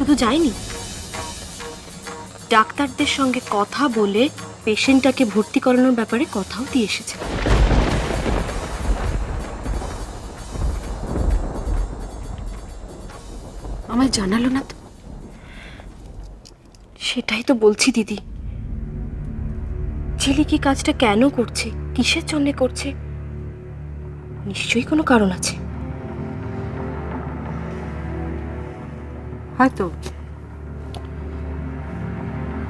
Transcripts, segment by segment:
শুধু যায়নি। ডাক্তারদের সঙ্গে কথা বলে পেশেন্টটাকে ভর্তি করানোর ব্যাপারে কথাও দিয়ে এসেছে। আমায় জানালো না তো। সেটাই তো বলছি দিদি। ছেলে কি কাজটা কেন করছে? কিসের জন্য করছে? নিশ্চয়ই কোনো কারণ আছে। হয়তো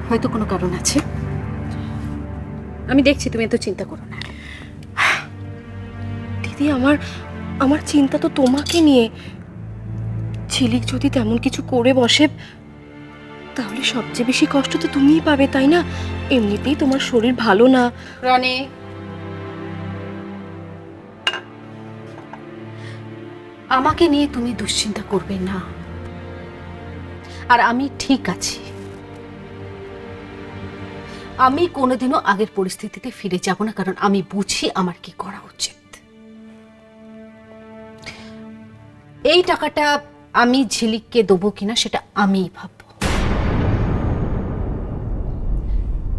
হয়তো কোনো কারণ আছে? আমি দেখছি তুমি এত চিন্তা করো না। দিদি আমার আমার চিন্তা তো তোমাকে নিয়ে। ঝিলিক যদি তেমন কিছু করে বসে তাহলে সবচেয়ে বেশি কষ্ট তো তুমিই পাবে তাই না? এমনিতেই তোমার শরীর ভালো না। রানী। আমাকে নিয়ে তুমি দুশ্চিন্তা করবে না। আর আমি ঠিক আছি। আমি কোনোদিনও আগের পরিস্থিতিতে ফিরে যাব না, কারণ আমি বুঝি আমার কি করা উচিত। এই টাকাটা আমি ঝিলিককে দেবো কিনা সেটা আমিই ভাববো।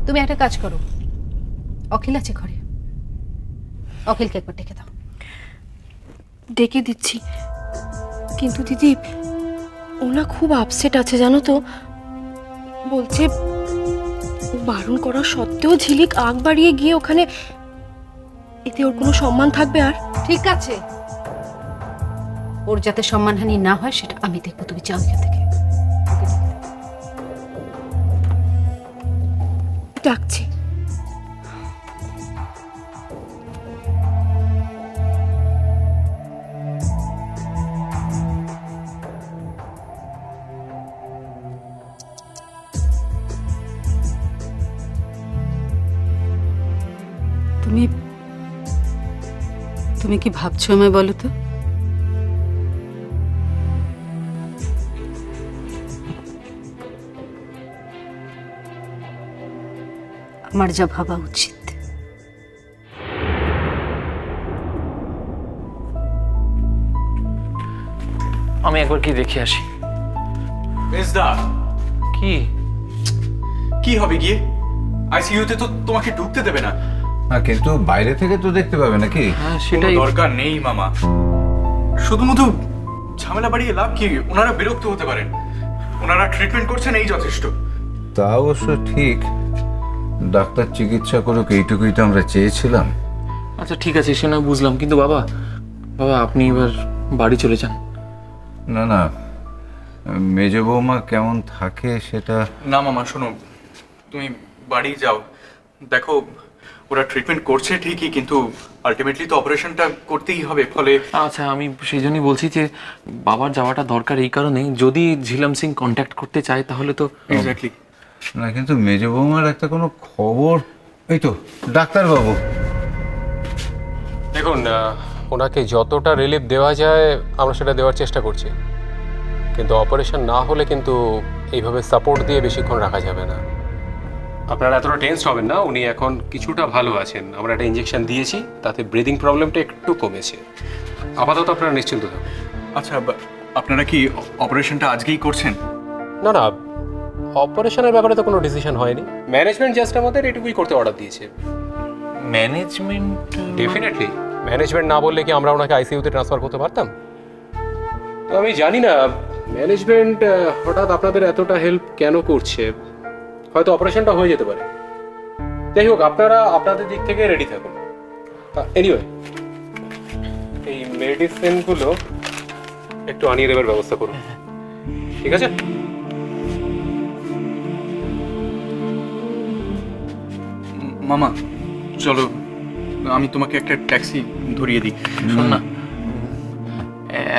তুমি একটা কাজ করো। অখিল আছে ঘরে। অখিলকে একবার ডেকে দাও। ডেকে দিচ্ছি। কিন্তু দিদি ওনা খুব আপসেট আছে জানো তো। বলছে বারণ করা সত্ত্বেও ঝিলিক আগ বাড়িয়ে গিয়ে ওখানে এতে ওর কোনো সম্মান থাকবে আর? ঠিক আছে। ওর যাতে সম্মানহানি না হয় সেটা আমি দেখব তুমি যাও এখান থেকে। ডাকছি। তুমি কি ভাবছ আমায় বলো তো? আমার যা ভাবা উচিত। আমি একবার কি দেখে আসি। কি? কি হবে গিয়ে? আইসিইউতে তো তোমাকে ঢুকতে দেবে না। না কিন্তু বাইরে থেকে তো দেখতে পাবে নাকি? হ্যাঁ সেটাই। দরকার নেই মামা। শুধুমাত্র ঝামেলা বাড়িয়ে লাভ কি? ওনারা বিরক্ত হতে পারেন। ওনারা ট্রিটমেন্ট করছেন এই যথেষ্ট। তা অবশ্য ঠিক। ডাক্তার চিকিৎসা করুক এইটুকুই তো আমরা চেয়েছিলাম। আচ্ছা ঠিক আছে সে নয় বুঝলাম। কিন্তু বাবা বাবা আপনি এবার বাড়ি চলে যান। না না। মেজ বৌমা কেমন থাকে সেটা না মামা শোনো। তুমি বাড়ি যাও। দেখো ওরা ট্রিটমেন্ট করছে ঠিকই কিন্তু আলটিমেটলি তো অপারেশনটা করতেই হবে ফলে আচ্ছা আমি সেই জন্যই বলছি যে বাবার যাওয়াটা দরকার এই কারণেই। যদি ঝিলাম সিং কন্ট্যাক্ট করতে চায় তাহলে তো এক্স্যাক্টলি না কিন্তু মেজ বৌমার একটা কোনো খবর এই তো ডাক্তারবাবু। দেখুন ওনাকে যতটা রিলিফ দেওয়া যায় আমরা সেটা দেওয়ার চেষ্টা করছি। কিন্তু অপারেশন না হলে কিন্তু এইভাবে সাপোর্ট দিয়ে বেশিক্ষণ রাখা যাবে না। আপনারা এতটা টেনসড হবেন না উনি এখন কিছুটা ভালো আছেন। আমরা একটা ইঞ্জেকশন দিয়েছি তাতে ব্রিদিং প্রবলেমটা একটু কমেছে। আপাতত আপনারা নিশ্চিন্ত থাকুন। আচ্ছা আপনারা কি অপারেশনটা আজকেই করছেন? না না অপারেশনের ব্যাপারে তো কোনো ডিসিশন হয়নি। ম্যানেজমেন্ট জাস্ট আমাদের এটুকুই করতে অর্ডার দিয়েছে। ম্যানেজমেন্ট ডেফিনেটলি ম্যানেজমেন্ট না বললে কি আমরা ওনাকে আইসিইউতে ট্রান্সফার করতে পারতাম? তো আমি জানি না ম্যানেজমেন্ট হঠাৎ আপনাদের এতটা হেল্প কেন করছে? হয়তো অপারেশনটা হয়ে যেতে পারে। যাই হোক আপনারা আপনাদের দিক থেকে রেডি থাকুন। এনিওয়ে এই মেডিসিনগুলো একটু আনিয়ে দেবার ব্যবস্থা করুন। ঠিক আছে? মামা চলো আমি তোমাকে একটা ট্যাক্সি ধরিয়ে দিই। শোন না।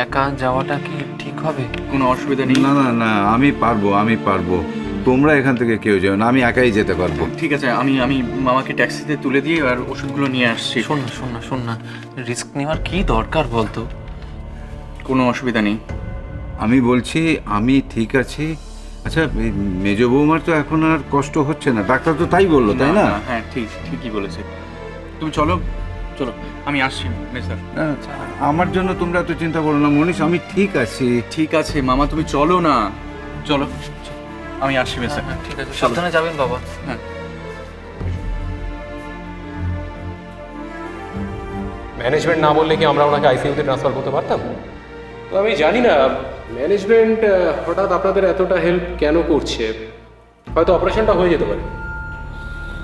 একা যাওয়াটা কি ঠিক হবে? কোনো অসুবিধা নেই। না না না আমি পারব আমি পারব। তোমরা এখান থেকে কেউ যাও না আমি একাই যেতে পারব। ঠিক আছে আমি আমি মামাকে ট্যাক্সিতে তুলে দিয়ে আর ওষুধগুলো নিয়ে আসছি। শোন না শোন না শোন না। রিস্ক নেওয়ার কি দরকার বলতো? কোনো অসুবিধা নেই। আমি বলছি আমি ঠিক আছি। আচ্ছা এই মেজ বৌমার তো এখন আর কষ্ট হচ্ছে না। ডাক্তার তো তাই বলল তাই না? হ্যাঁ ঠিক ঠিকই বলেছে। তুমি চলো চলো আমি আসছি স্যার। না, আমার জন্য তোমরা এত চিন্তা করো না মনীষ আমি ঠিক আছি। ঠিক আছে মামা তুমি চলো না। চলো। আমি আসছি বেশ হ্যাঁ, ঠিক আছে। সাবধানে যাবেন বাবা। হ্যাঁ। ম্যানেজমেন্ট না বললে কি আমরা ওনাকে আইসিইউতে ট্রান্সফার করতে পারতাম? তো আমি জানি না ম্যানেজমেন্ট হঠাৎ আপনাদের এতটা হেল্প কেন করছে? হয়তো অপারেশনটা হয়ে যেতে পারে।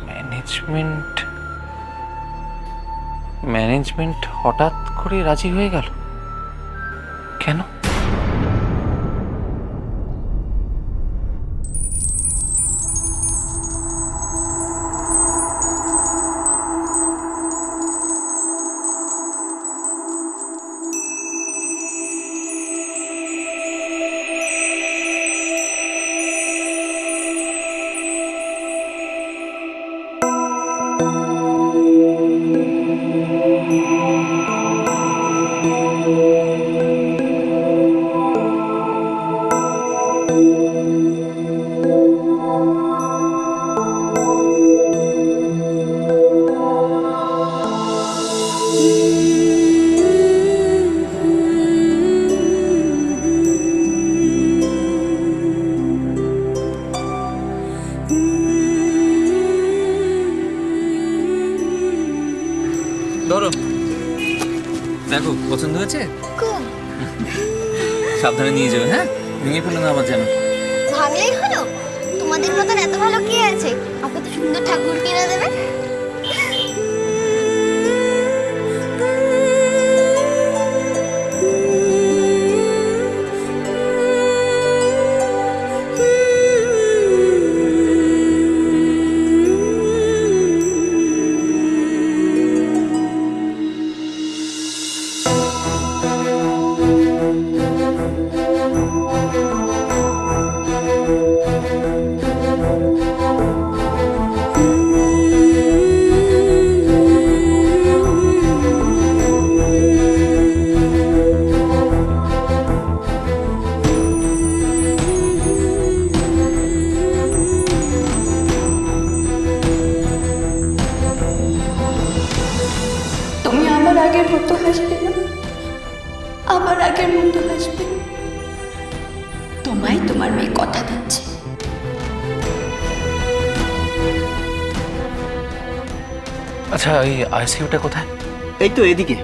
ম্যানেজমেন্ট ম্যানেজমেন্ট হঠাৎ করে রাজি হয়ে গেল? কেন? পছন্দ হয়েছে? সাবধানে নিয়ে যাবে হ্যাঁ? ভেঙে ফেলো না আমার যেন। ভাঙলেই হলো? তোমাদের মতন এত ভালো কে আছে? আমাকে তো সুন্দর ঠাকুর কিনে দেবে। আমার আগের মতো আসবে তোমায় তোমার মেয়ে কথা দিচ্ছে। আচ্ছা ওই আইসিউটা কোথায়? এই তো এদিকে।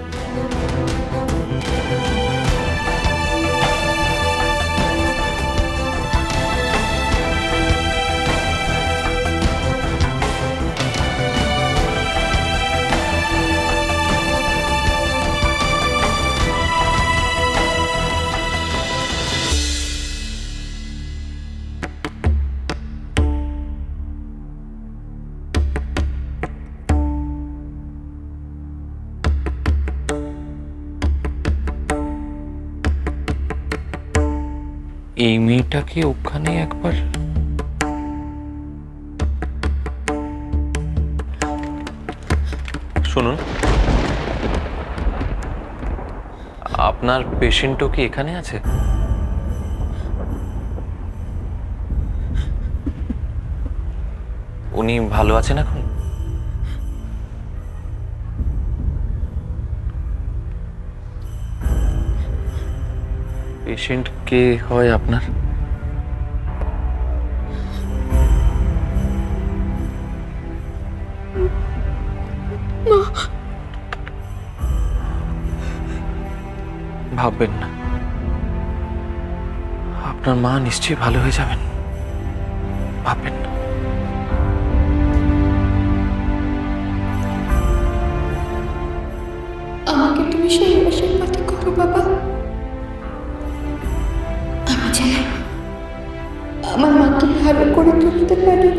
এই মেয়েটাকে ওখানে একবার শুনুন। আপনার পেশেন্টও কি এখানে আছে? উনি ভালো আছেন এখন? পেশেন্ট কে হয় আপনার? ভাববেন না। আপনার মা নিশ্চয়ই ভালো হয়ে যাবেন। ভাববেন না। আমাকে তুমি সেই আমার মাকে ভালো করে তুলতে পারি?